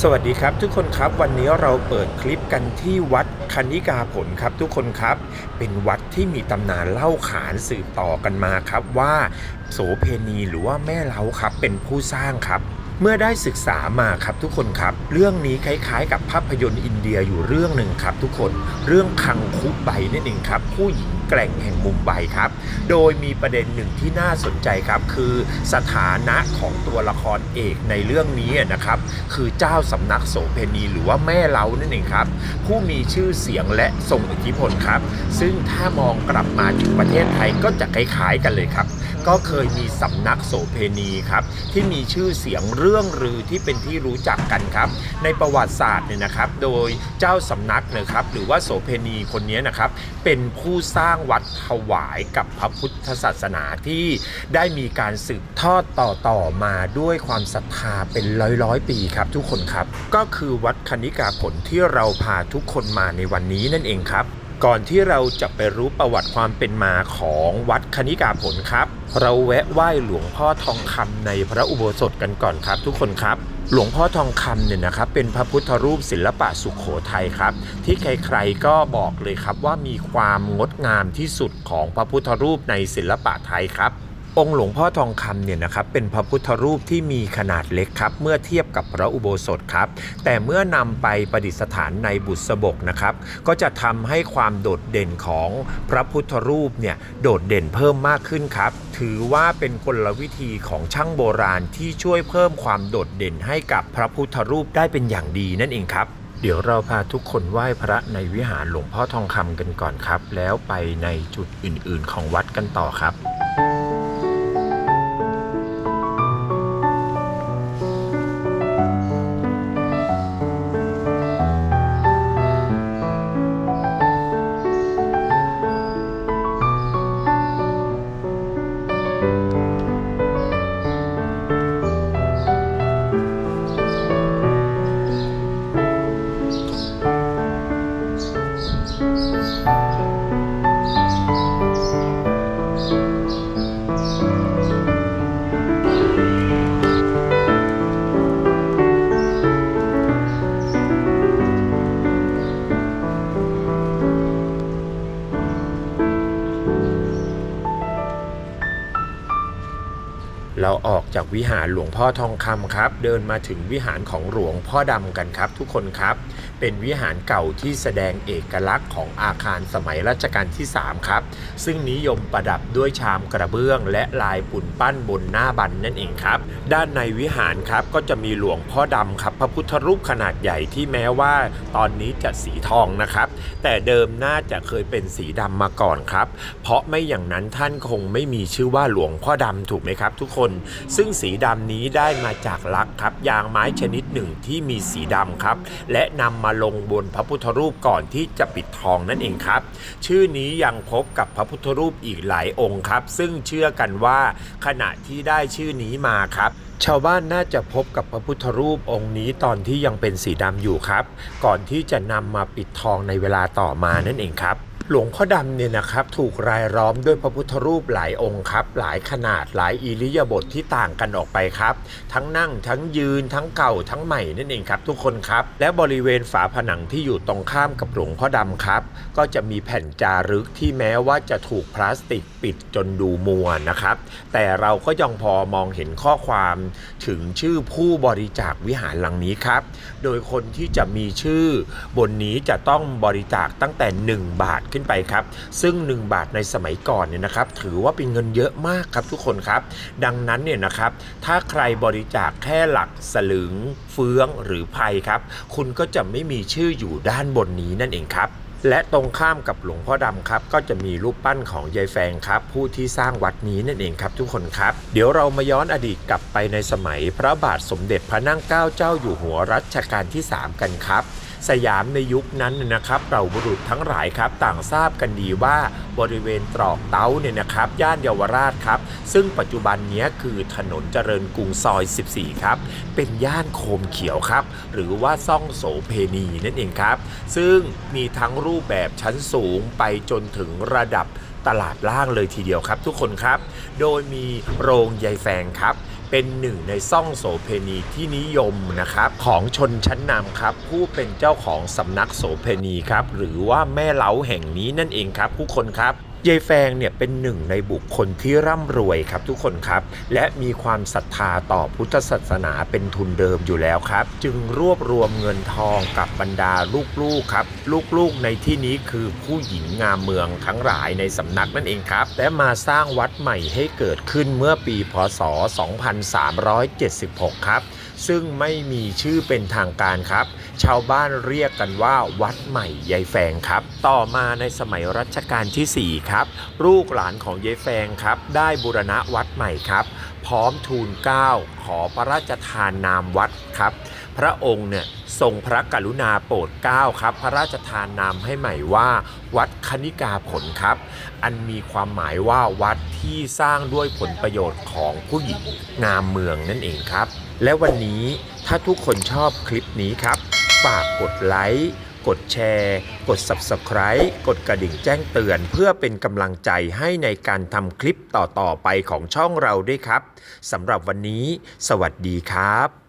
สวัสดีครับทุกคนครับวันนี้เราเปิดคลิปกันที่วัดคณิกาผลครับทุกคนครับ เป็นวัดที่มีตำนานเล่าขานสืบต่อกันมาครับว่าโสเพณีหรือว่าแม่เล้าครับเป็นผู้สร้างครับ เมื่อได้ศึกษามาครับทุกคนครับ เรื่องนี้คล้ายๆ กับภาพยนตร์อินเดียอยู่เรื่องหนึ่งครับ ทุกคนเรื่องคังคุบใบนั่นเองครับ ผู้หญิง แกร่งแห่งมุมไบครับ โดยมีประเด็นหนึ่งที่น่าสนใจครับ คือสถานะของตัวละครเอกในเรื่องนี้นะครับ คือเจ้าสำนักโสเพณีหรือว่าแม่เล้านั่นเองครับ ผู้มีชื่อเสียงและทรงอิทธิพลครับ ซึ่งถ้ามองกลับมาถึงประเทศไทยก็จะคล้ายๆกันเลยครับ ก็เคยมีสำนักโสเพณีครับ ที่มีชื่อเสียงเรื่องลือที่เป็นที่รู้จักกันครับ ในประวัติศาสตร์เนี่ยนะครับ โดยเจ้าสำนักนะครับหรือว่าโสเพณีคนนี้นะครับ เป็นผู้สร้างวัดถวายกับพระพุทธศาสนาที่ได้มีการสืบทอดต่อต่อมาด้วยความศรัทธาเป็นร้อยร้อยปีครับทุกคนครับ ก็คือวัดคณิกาผลที่เราพาทุกคนมาในวันนี้นั่นเองครับ ก่อนที่เราจะไปรู้ประวัติความเป็นมาของวัดคณิกาผลครับ เราแวะไหว้หลวงพ่อทองคำในพระอุโบสถกันก่อนครับ ทุกคนครับ หลวงพ่อทองคำเนี่ยนะครับเป็นพระพุทธรูปศิลปะสุขโขทัยครับ ที่ใครๆก็บอกเลยครับว่ามีความงดงามที่สุดของพระพุทธรูปในศิลปะไทยครับ องค์หลวงพ่อทองคำเนี่ยนะครับเป็นพระพุทธรูปที่มีขนาดเล็กครับเมื่อเทียบกับพระอุโบสถครับ แต่เมื่อนำไปประดิษฐานในบุษบกนะครับก็จะทำให้ความโดดเด่นของพระพุทธรูปเนี่ยโดดเด่นเพิ่มมากขึ้นครับ ถือว่าเป็นกลวิธีของช่างโบราณที่ช่วยเพิ่มความโดดเด่นให้กับพระพุทธรูปได้เป็นอย่างดีนั่นเองครับเดี๋ยวเราพาทุกคนไหว้พระในวิหารหลวงพ่อทองคำกันก่อนครับ แล้วไปในจุดอื่นๆของวัดกันต่อครับ เราออกจากวิหารหลวงพ่อทองคำครับ เดินมาถึงวิหารของหลวงพ่อดำกันครับ ทุกคนครับ เป็นวิหารเก่าที่แสดงเอกลักษณ์ของอาคารสมัยรัชกาลที่ 3 ครับ ซึ่งนิยมประดับด้วยชามกระเบื้อง และลายปุ่นปั้นบนหน้าบันนั่นเองครับ ด้านในวิหารครับก็จะมีหลวงพ่อดำครับ พระพุทธรูปขนาดใหญ่ที่แม้ว่า ตอนนี้จะสีทองนะครับ แต่เดิมน่าจะเคยเป็นสีดำมาก่อนครับ เพราะไม่อย่างนั้นท่านคงไม่มีชื่อว่าหลวงพ่อดำถูกไหมครับ ทุกคน ซึ่งสีดำนี้ได้มาจากลักครับ ยางไม้ชนิดหนึ่งที่มีสีดำครับ และนำมาลงบนพระพุทธรูปก่อนที่จะปิดทองนั่นเองครับ ชื่อนี้ยังพบกับพระพุทธรูปอีกหลายองค์ครับ ซึ่งเชื่อกันว่าขณะที่ได้ชื่อนี้มาครับ ชาวบ้านน่าจะพบกับพระพุทธรูปองค์นี้ตอนที่ยังเป็นสีดำอยู่ครับ ก่อนที่จะนำมาปิดทองในเวลาต่อมานั่นเองครับ หลวงพ่อดำเนี่ยนะครับถูกรายล้อมด้วยพระพุทธรูปหลายองค์ครับ หลายขนาดหลายอิริยาบถทที่ต่างกันออกไปครับ ทั้งนั่งทั้งยืนทั้งเก่าทั้งใหม่นั่นเองครับ ทุกคนครับ และบริเวณฝาผนังที่อยู่ตรงข้ามกับหลวงพ่อดำครับ ก็จะมีแผ่นจารึกที่แม้ว่าจะถูกพลาสติกปิดจนดูมัวนะครับ แต่เราก็ยังพอมองเห็นข้อความถึงชื่อผู้บริจาควิหารหลังนี้ครับ โดยคนที่จะมีชื่อบนนี้จะต้องบริจาคตั้งแต่ 1 บาทขึ้นไปครับ ซึ่ง 1 บาทในสมัยก่อนเนี่ยนะครับ ถือว่าเป็นเงินเยอะมากครับทุกคนครับ ดังนั้นเนี่ยนะครับ ถ้าใครบริจาคแค่หลักสลึง เฟืองหรือภัยครับ คุณก็จะไม่มีชื่ออยู่ด้านบนนี้นั่นเองครับและตรงข้ามกับหลวงพ่อดำครับ ก็จะมีรูปปั้นของยายแฟงครับ ผู้ที่สร้างวัดนี้นั่นเองครับทุกคนครับ เดี๋ยวเรามาย้อนอดีตกลับไปในสมัยพระบาทสมเด็จพระนั่งเกล้าเจ้าอยู่หัวรัชกาลที่ 3 กันครับ สยามในยุคนั้นนะครับเราบุรุษทั้งหลายครับต่างทราบกันดีว่าบริเวณตรอกเต้าเนี่ยนะครับย่านเยาวราชครับ ซึ่งปัจจุบันนี้คือถนนเจริญกรุงซอย 14 ครับ เป็นย่านโคมเขียวครับ หรือว่าซ่องโสเพณีนั่นเองครับ ซึ่งมีทั้งรูปแบบชั้นสูงไปจนถึงระดับตลาดล่างเลยทีเดียวครับ ทุกคนครับ โดยมีโรงยายแฟงครับ เป็นหนึ่งในซ่องโสเพณีที่นิยมนะครับของชนชั้นนำครับผู้เป็นเจ้าของสำนักโสเพณีครับหรือว่าแม่เล้าแห่งนี้นั่นเองครับผู้คนครับ ยายแฟงเนี่ยเป็นหนึ่งในบุคคลที่ร่ำรวยครับทุกคนครับ และมีความศรัทธาต่อพุทธศาสนาเป็นทุนเดิมอยู่แล้วครับ จึงรวบรวมเงินทองกับบรรดาลูกๆครับ ลูกๆในที่นี้คือผู้หญิงงามเมืองทั้งหลายในสำนักนั่นเองครับ และมาสร้างวัดใหม่ให้เกิดขึ้นเมื่อปีพศ 2376 ครับซึ่งไม่มีชื่อเป็นทางการครับ ชาวบ้านเรียกกันว่าวัดใหม่ยายแฟงครับ ต่อมาในสมัยรัชกาลที่ 4 ครับลูกหลานของยายแฟงครับ ได้บูรณะวัดใหม่ครับ พร้อมทูลเก้าขอพระราชทานนามวัดครับ พระองค์เนี่ยทรงพระกรุณาโปรดเกล้าครับ พระราชทานนามให้ใหม่ว่า วัดคณิกาผลครับ อันมีความหมายว่าวัดที่สร้างด้วยผลประโยชน์ของผู้หญิงงามเมืองนั่นเองครับ และวันนี้ถ้าทุกคนชอบคลิปนี้ครับฝากกดไลค์ กดแชร์ กด Subscribe กดกระดิ่งแจ้งเตือน เพื่อเป็นกำลังใจให้ในการทำคลิปต่อๆไปของช่องเราด้วยครับสำหรับวันนี้ สวัสดีครับ